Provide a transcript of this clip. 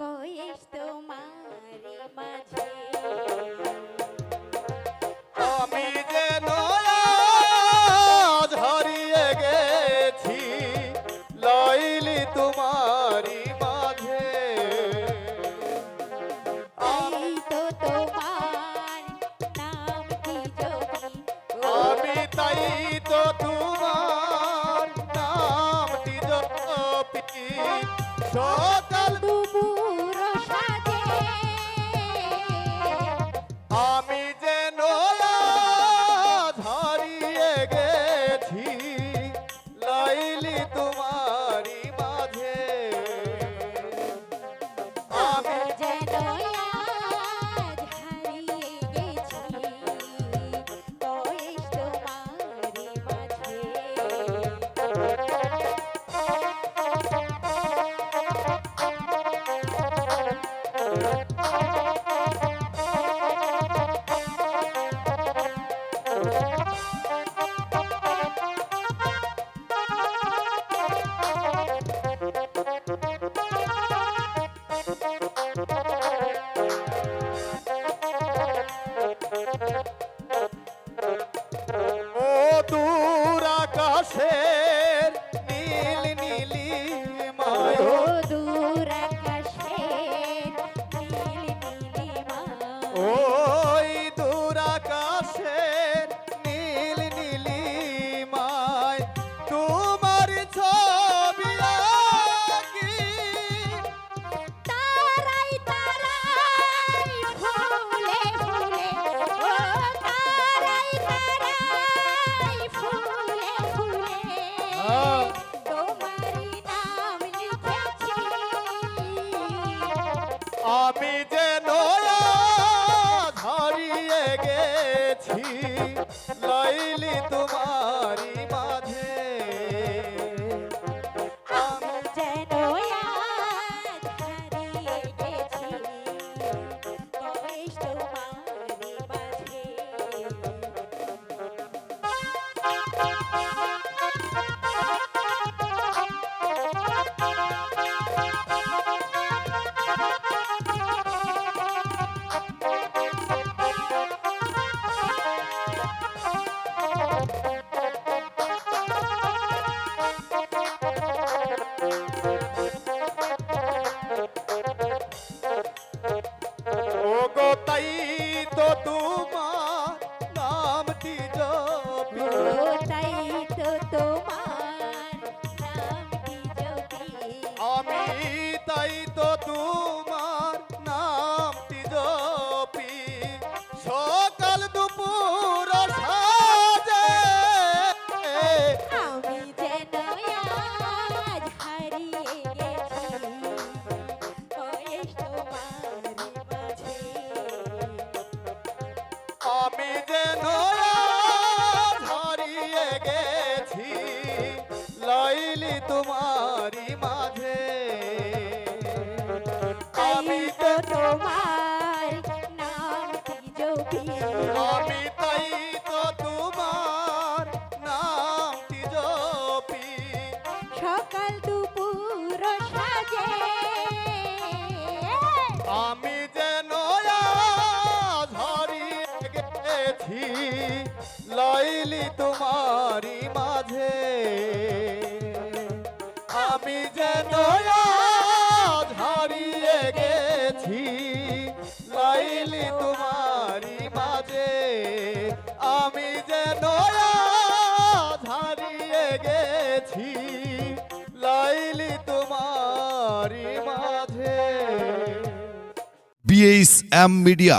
কয়েস তোমারি মাঝে। আমি যেন হারিয়ে গেছি লাইলি তোমারি মাঝে। তো তোমার নাম কি যোগী আমি তাই তো আমি যেন আজ হারিয়ে গেছি লাইলি তোমারি মাঝে। আমি মাঝে। গেছি লাইলি তোমারি মাঝে। আমি আজ হারিয়ে গেছি, লাইলি তোমারি মাঝে। আমি আজ হারিয়ে গেছি, লাইলি তোমারি মাঝে। B H M media